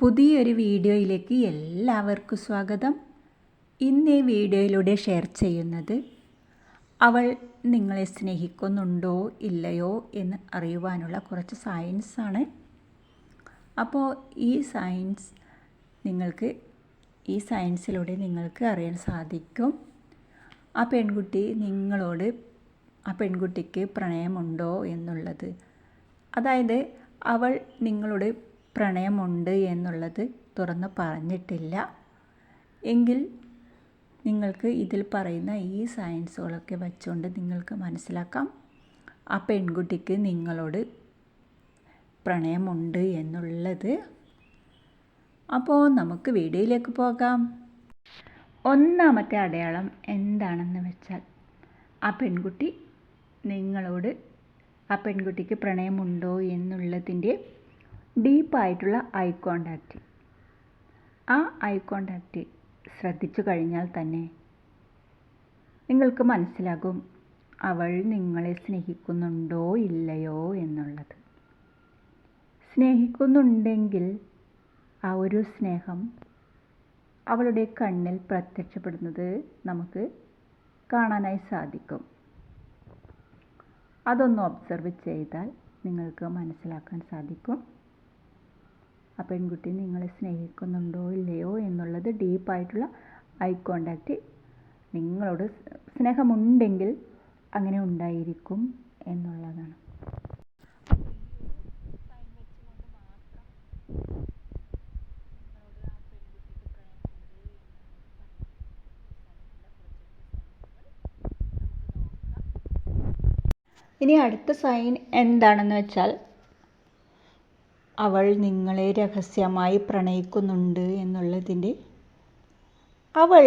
പുതിയൊരു വീഡിയോയിലേക്ക് എല്ലാവർക്കും സ്വാഗതം. ഇന്ന് ഈ വീഡിയോയിലൂടെ ഷെയർ ചെയ്യുന്നത് അവൾ നിങ്ങളെ സ്നേഹിക്കുന്നുണ്ടോ ഇല്ലയോ എന്ന് അറിയുവാനുള്ള കുറച്ച് സയൻസാണ് അപ്പോൾ ഈ സയൻസ് നിങ്ങൾക്ക് ഈ സയൻസിലൂടെ നിങ്ങൾക്ക് അറിയാൻ സാധിക്കും. ആ പെൺകുട്ടി നിങ്ങളോട് ആ പെൺകുട്ടിക്ക് പ്രണയമുണ്ടോ എന്നുള്ളത്. അതായത് അവൾ നിങ്ങളോട് പ്രണയമുണ്ട് എന്നുള്ളത് തുറന്ന് പറഞ്ഞിട്ടില്ല. എങ്കിൽ നിങ്ങൾക്ക് ഇതിൽ പറയുന്ന ഈ സയൻസുകളൊക്കെ വെച്ചുകൊണ്ട് നിങ്ങൾക്ക് മനസ്സിലാക്കാം. ആ പെൺകുട്ടിക്ക് നിങ്ങളോട് പ്രണയമുണ്ട് എന്നുള്ളത്. അപ്പോൾ നമുക്ക് വീഡിയോയിലേക്ക് പോകാം. ഒന്നാമത്തെ അടയാളം എന്താണെന്ന് വെച്ചാൽ ആ പെൺകുട്ടി നിങ്ങളോട് ആ പെൺകുട്ടിക്ക് പ്രണയമുണ്ടോ എന്നുള്ളതിന്റെ ഡീപ്പായിട്ടുള്ള ഐ കോണ്ടാക്റ്റ് ആ ഐ കോണ്ടാക്റ്റ് ശ്രദ്ധിച്ചു കഴിഞ്ഞാൽ തന്നെ നിങ്ങൾക്ക് മനസ്സിലാകും അവൾ നിങ്ങളെ സ്നേഹിക്കുന്നുണ്ടോ ഇല്ലയോ എന്നുള്ളത്. സ്നേഹിക്കുന്നുണ്ടെങ്കിൽ ആ ഒരു സ്നേഹം അവളുടെ കണ്ണിൽ പ്രത്യക്ഷപ്പെടുന്നത് നമുക്ക് കാണാനായി സാധിക്കും. അതൊന്ന് ഒബ്സർവ് ചെയ്താൽ നിങ്ങൾക്ക് മനസ്സിലാക്കാൻ സാധിക്കും. ആ പെൺകുട്ടി നിങ്ങളെ സ്നേഹിക്കുന്നുണ്ടോ ഇല്ലയോ എന്നുള്ളത് ഡീപ്പായിട്ടുള്ള ഐ കോണ്ടാക്റ്റ് നിങ്ങളോട് സ്നേഹമുണ്ടെങ്കിൽ അങ്ങനെ ഉണ്ടായിരിക്കും എന്നുള്ളതാണ്. ഇനി അടുത്ത സൈൻ എന്താണെന്ന് വെച്ചാൽ അവൾ നിങ്ങളെ രഹസ്യമായി പ്രണയിക്കുന്നുണ്ട് എന്നുള്ളതിന്റെ അവൾ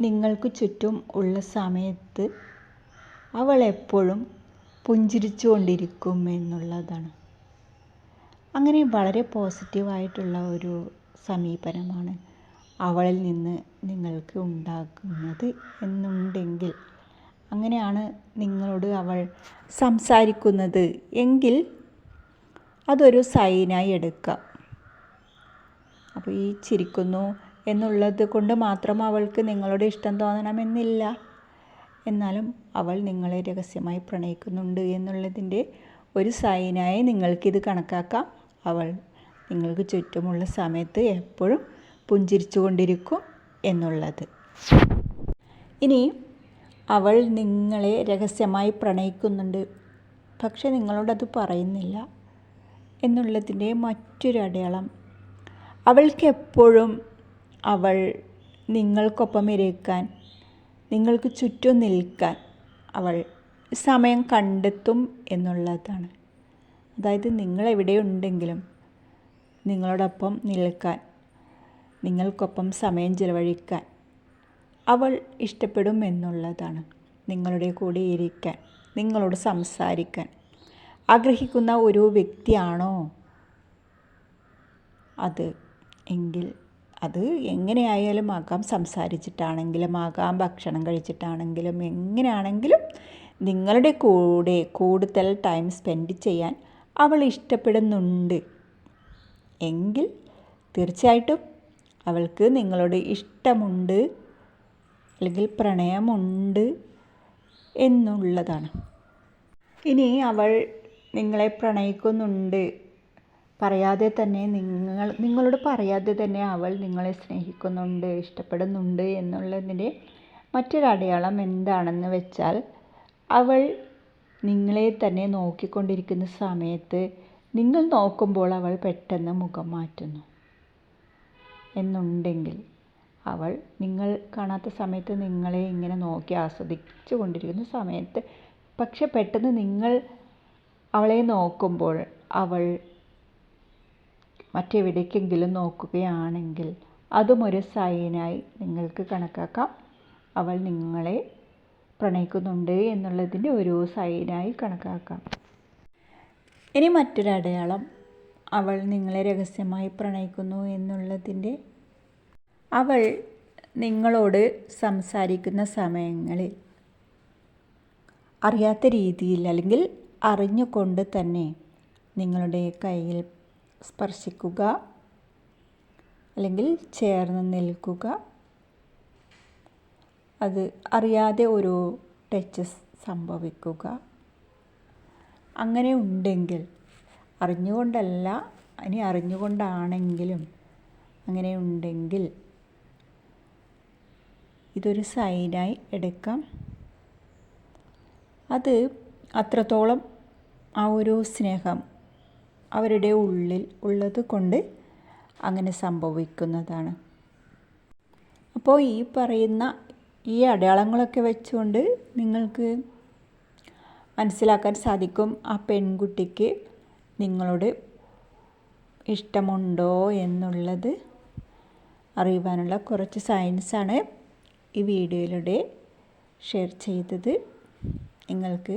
നിങ്ങൾക്ക് ചുറ്റും ഉള്ള സമയത്ത് അവൾ എപ്പോഴും പുഞ്ചിരിച്ചുകൊണ്ടിരിക്കും എന്നുള്ളതാണ്. അങ്ങനെ വളരെ പോസിറ്റീവായിട്ടുള്ള ഒരു സമീപനമാണ് അവളിൽ നിന്ന് നിങ്ങൾക്ക് ഉണ്ടാകുന്നത് എന്നുണ്ടെങ്കിൽ. അങ്ങനെയാണ് നിങ്ങളോട് അവൾ സംസാരിക്കുന്നത്. എങ്കിൽ അതൊരു സൈനായി എടുക്കുക. അപ്പോൾ ഈ ചിരിക്കുന്നു എന്നുള്ളത് കൊണ്ട് മാത്രം അവൾക്ക് നിങ്ങളോട് ഇഷ്ടം തോന്നണമെന്നില്ല. എന്നാലും അവൾ നിങ്ങളെ രഹസ്യമായി പ്രണയിക്കുന്നുണ്ട് എന്നുള്ളതിന്റെ ഒരു സൈനായി നിങ്ങൾക്കിത് കണക്കാക്കാം. അവൾ നിങ്ങൾക്ക് ചുറ്റുമുള്ള സമയത്ത് എപ്പോഴും പുഞ്ചിരിച്ചു കൊണ്ടിരിക്കും എന്നുള്ളത്. ഇനി അവൾ നിങ്ങളെ രഹസ്യമായി പ്രണയിക്കുന്നുണ്ട്. പക്ഷെ നിങ്ങളോടത് പറയുന്നില്ല. എന്നുള്ളതിന്റെ മറ്റൊരു അടയാളം. അവൾക്ക് എപ്പോഴും അവൾ നിങ്ങൾക്കൊപ്പം ഇരിക്കാൻ നിങ്ങൾക്ക് ചുറ്റും നിൽക്കാൻ അവൾ സമയം കണ്ടെത്തും എന്നുള്ളതാണ്. അതായത് നിങ്ങൾ എവിടെയുണ്ടെങ്കിലും നിങ്ങളോടൊപ്പം നിൽക്കാൻ നിങ്ങൾക്കൊപ്പം സമയം ചിലവഴിക്കാൻ അവൾ ഇഷ്ടപ്പെടും എന്നുള്ളതാണ് നിങ്ങളുടെ കൂടെ ഇരിക്കാൻ നിങ്ങളോട് സംസാരിക്കാൻ ആഗ്രഹിക്കുന്ന ഒരു വ്യക്തിയാണോ? അത് എങ്കിൽ അത് എങ്ങനെയായാലും ആകാം. സംസാരിച്ചിട്ടാണെങ്കിലും ആകാം. ഭക്ഷണം കഴിച്ചിട്ടാണെങ്കിലും എങ്ങനെയാണെങ്കിലും നിങ്ങളുടെ കൂടെ കൂടുതൽ ടൈം സ്പെൻഡ് ചെയ്യാൻ അവൾ ഇഷ്ടപ്പെടുന്നുണ്ട്. എങ്കിൽ തീർച്ചയായിട്ടും അവൾക്ക് നിങ്ങളോട് ഇഷ്ടമുണ്ട് അല്ലെങ്കിൽ പ്രണയമുണ്ട് എന്നുള്ളതാണ്. ഇനി അവൾ നിങ്ങളെ പ്രണയിക്കുന്നുണ്ട്. പറയാതെ തന്നെ നിങ്ങൾ നിങ്ങളോട് പറയാതെ തന്നെ അവൾ നിങ്ങളെ സ്നേഹിക്കുന്നുണ്ട് ഇഷ്ടപ്പെടുന്നുണ്ട് എന്നുള്ളതിന്റെ മറ്റൊരടയാളം എന്താണെന്ന് വെച്ചാൽ അവൾ നിങ്ങളെ തന്നെ നോക്കിക്കൊണ്ടിരിക്കുന്ന സമയത്ത് നിങ്ങൾ നോക്കുമ്പോൾ അവൾ പെട്ടെന്ന് മുഖം മാറ്റുന്നു. എന്നുണ്ടെങ്കിൽ അവൾ നിങ്ങൾ കാണാത്ത സമയത്ത് നിങ്ങളെ ഇങ്ങനെ നോക്കി ആസ്വദിച്ചു കൊണ്ടിരിക്കുന്ന സമയത്ത് പക്ഷെ പെട്ടെന്ന് നിങ്ങൾ അവളെ നോക്കുമ്പോൾ അവൾ മറ്റെവിടേക്കെങ്കിലും നോക്കുകയാണെങ്കിൽ അതും ഒരു സൈനായി നിങ്ങൾക്ക് കണക്കാക്കാം. അവൾ നിങ്ങളെ പ്രണയിക്കുന്നുണ്ട് എന്നുള്ളതിന്റെ ഒരു സൈനായി കണക്കാക്കാം. ഇനി മറ്റൊരു അടയാളം അവൾ നിങ്ങളെ രഹസ്യമായി പ്രണയിക്കുന്നു എന്നുള്ളതിന്റെ. അവൾ നിങ്ങളോട് സംസാരിക്കുന്ന സമയങ്ങളിൽ അറിയാത്ത രീതിയിൽ അല്ലെങ്കിൽ അറിഞ്ഞുകൊണ്ട് തന്നെ നിങ്ങളുടെ കയ്യിൽ സ്പർശിക്കുക അല്ലെങ്കിൽ ചേർന്ന് നിൽക്കുക. അത് അറിയാതെ ഒരു ടച്ചസ് സംഭവിക്കുക. അങ്ങനെ ഉണ്ടെങ്കിൽ അറിഞ്ഞുകൊണ്ടല്ല ഇനി അറിഞ്ഞുകൊണ്ടാണെങ്കിലും അങ്ങനെ ഉണ്ടെങ്കിൽ ഇതൊരു സൈനായി എടുക്കാം. അത് അത്രത്തോളം ആ ഒരു സ്നേഹം അവരുടെ ഉള്ളിൽ ഉള്ളത് കൊണ്ട് അങ്ങനെ സംഭവിക്കുന്നതാണ്. അപ്പോൾ ഈ പറയുന്ന ഈ അടയാളങ്ങളൊക്കെ വെച്ചുകൊണ്ട് നിങ്ങൾക്ക് മനസ്സിലാക്കാൻ സാധിക്കും ആ പെൺകുട്ടിക്ക് നിങ്ങളോട് ഇഷ്ടമുണ്ടോ എന്നുള്ളത് അറിയുവാനുള്ള കുറച്ച് സയൻസാണ് ഈ വീഡിയോയിലൂടെ ഷെയർ ചെയ്തത്. നിങ്ങൾക്ക്